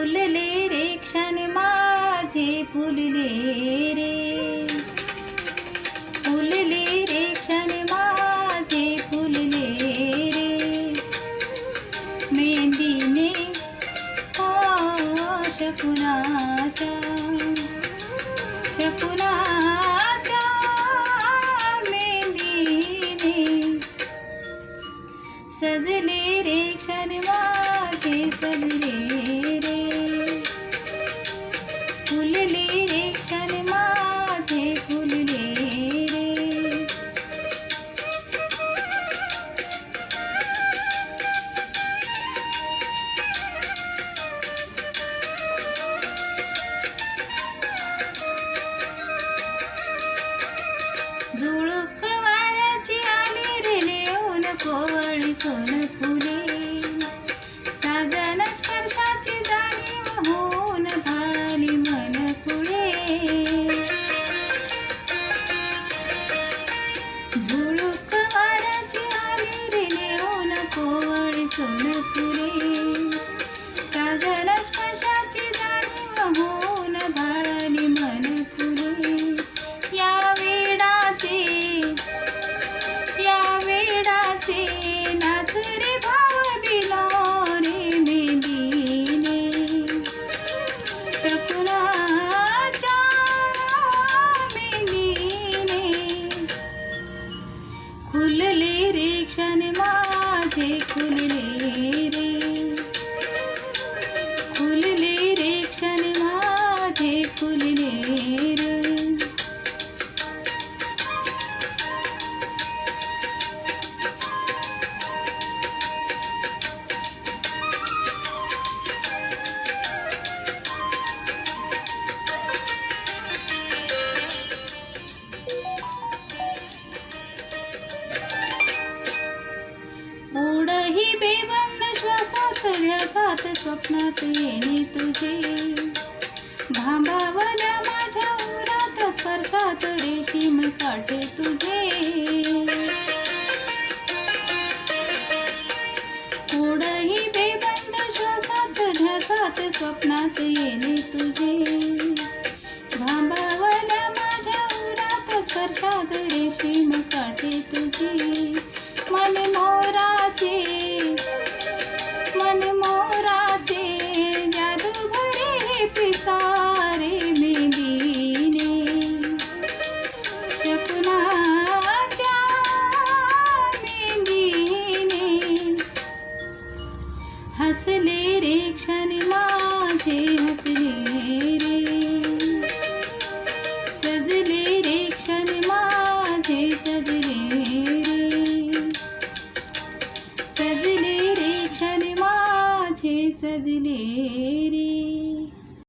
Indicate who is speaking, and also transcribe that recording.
Speaker 1: फुलले रे क्षण माझे फुलले रे. फुलले रे क्षण माझे फुलले रे. मेहंदीने शकुनाचा शकुनाचा शकुनाच्या मेहंदीने सजले रे क्षण माझे सजले रे फुलले रे क्षण माझे फुलले रे சனத்திலே श्वासात सात स्वप्नात येणे तुझे. भांबावल्या माझ्या उरात स्पर्शात रेशीम काटे तुझे. उडही बेबंद श्वासात ध्यासात स्वप्नात येणे तुझे. भांबावल्या माझ्या उरात स्पर्शात रेशीम काटे तुझे. हसले रे क्षण माझे हसले रे. सजले रे क्षण माझे सजले रे. सजले रे क्षण माझे सजले रे.